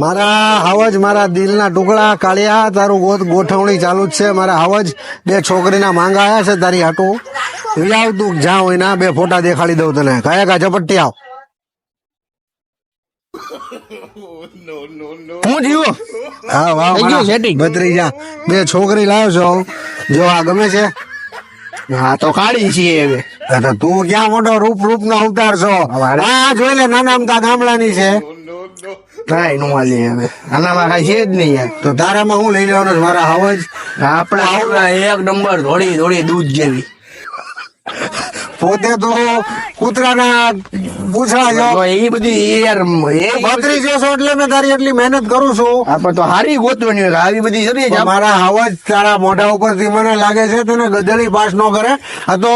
મારા હવજ મારા દિલના ટુકડા કાળિયા તારું ગોત ગોઠવણી ચાલુ જ છે. મારા હવજ બે છોકરીના માંગા આવ્યા છે તારી હાટું. જાવ તું જ્યાં હોય ના બે ફોટા દેખાડી દઉં તને. કયા કા ઝપટ્ટી આવ. હું જીવો હા વાહ ભત્રીજા બે છોકરી લાવ્યો છો જો આ ગમે છે. હા તો કાઢી છીએ હવે. તું ક્યાં મોટો રૂપ રૂપ નો અવતાર છો? આ જોઈ લે નાના અમથા ગામડાની છે. કાંઈ નો હાલી હવે. આનામાં કાંઈ છે જ નહીં યાર. તો તારામાં હું લઈ લેવાનો? મારા જ આપણે એક નંબર થોડી થોડી દૂધ જેવી. પોતે તો કૂતરાના પૂછડા એ બધી યાર એ ભત્રી જો એટલે મેં તારી એટલી મહેનત કરું છું. આપણે તો હારી ગોતવાની હોય આવી બધી જરી મારા અવાજ તારા મોઢા ઉપરથી મને લાગે છે તને ગધેડી પાસ ન કરે. આ તો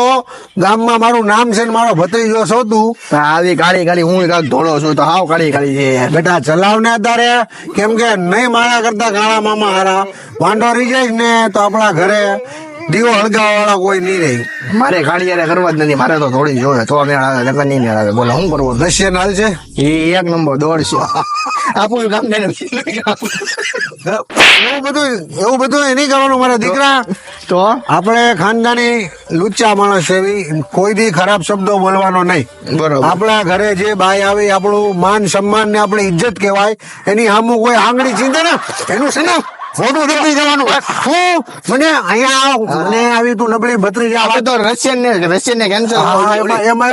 ગામમાં મારું નામ છે ને મારો ભત્રીજો છો તું. આવી કાળી કાળી હું કાંઈક ધોળો છું તો હાવ કાળી કાળી છે. બેટા ચલાવ ને તારે. કેમ કે નહીં મારા કરતા કાળા મામા હારા. વાંઢો રહી જાય ને તો આપણા ઘરે દીવો હળગાવા વાળા કોઈ નહીં રહી મારે કાળી કરવા જ નથી. મારે તો થોડી જોવે. તો મેળ આવે નકર નહીં મેળ આવે બોલો શું કરવું? રશિયન નાલ છે એ એક નંબર દોડશે આપણું કામ ને એવું બધું એવું બધું એ નહીં કરવાનું. મારા દીકરા તો? આપણે ખાનદાની લુચ્ચા માણસ એવી. કોઈ દી ખરાબ શબ્દો બોલવાનો નહીં. બરોબર. આપણા ઘરે જે બાય આવી આપણું માન સન્માન ને આપણી ઇજ્જત કહેવાય. એની સામું કોઈ આંગળી ચીંધે ને? એનું છે ને? ખોટું નીકળી જવાનું શું? મને અહીંયા આવ. મને આવી તું નબળી ભત્રી આવે તો રશિયન ને રશિયન ને કેન્સર એમાં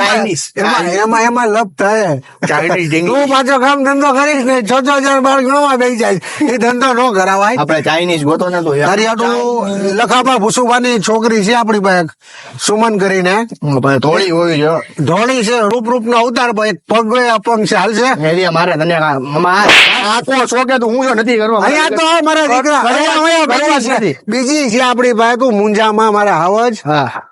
એમાં એમાં લપ થાય. ચાઇનીઝ તું પાછો કામ ધંધો કરીશ ને છ છ હજાર બાર ગણવા બેસી જાય. એ ધંધો નો કરાવાય. આપણે ચાઇનીઝ ગોતો ને તો તારી આટલું લખાપા ભૂસુભાની છોકરી છે આપણી પાસે. સુમન કરીને. ધોળી હોવી છે. ધોળી છે રૂપ રૂપ નો અવતાર પણ એક પગ અપંગ છે. હાલ છે. મારે તને આ- મમ્મા આ શોકે તો હું નથી કરવા. અહીંયા તો મારા દીકરા બીજી. છે. આપણી ભાઈ તું મુંજામાં મારા હાવજ. હા.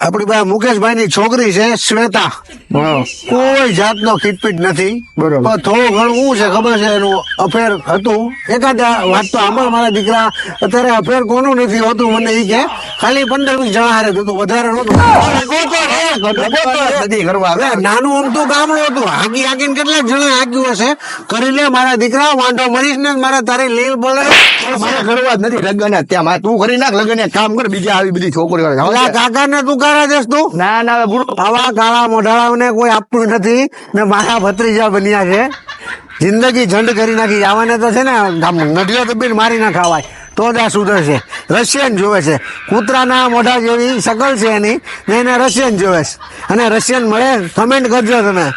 આપણી ભાઈ મુકેશભાઈ ની છોકરી છે શ્વેતા. કોઈ જાતનો ખીટપીટ નથી. બરોબર. થોડું ઘણું શું છે ખબર છે? એનું અફેર હતું. એકાદ વાત તો આમાં મારા દીકરા. અત્યારે અફેર કોનું નથી હોતું? મને એ કે ખાલી પંદર વીસ જણા હારે હતું વધારે. નથી કરવા. હવે નાનું અમતું ગામડું હતું. હાકી હાકીને કેટલાક જણા હાક્યું હશે. કરી લે મારા દીકરા વાંધો મરીશ ને મારા તારી લીલ બોલે. મારા કરવા જ નથી લગ્ન ત્યાં તું કરી નાખ લગ્ન કામ કર બીજા આવી બધી છોકરીઓ કાકા ને તું કારા દેશ તું? ના ના બુરો આવા કાળા મોઢાળાઓને કોઈ આપતું નથી ને મારા ભત્રીજા બન્યા છે. જિંદગી ઝંડ કરી નાખી. આવાને તો છે ને નડિયો તો બીન મારી ના ખાવાય. તો જ આ સુધરશે રશિયન જોવે છે. કૂતરાના મોઢા જેવી શકલ છે એની. ને એને રશિયન જોવે છે. અને રશિયન મળે કમેન્ટ કરજો તમે.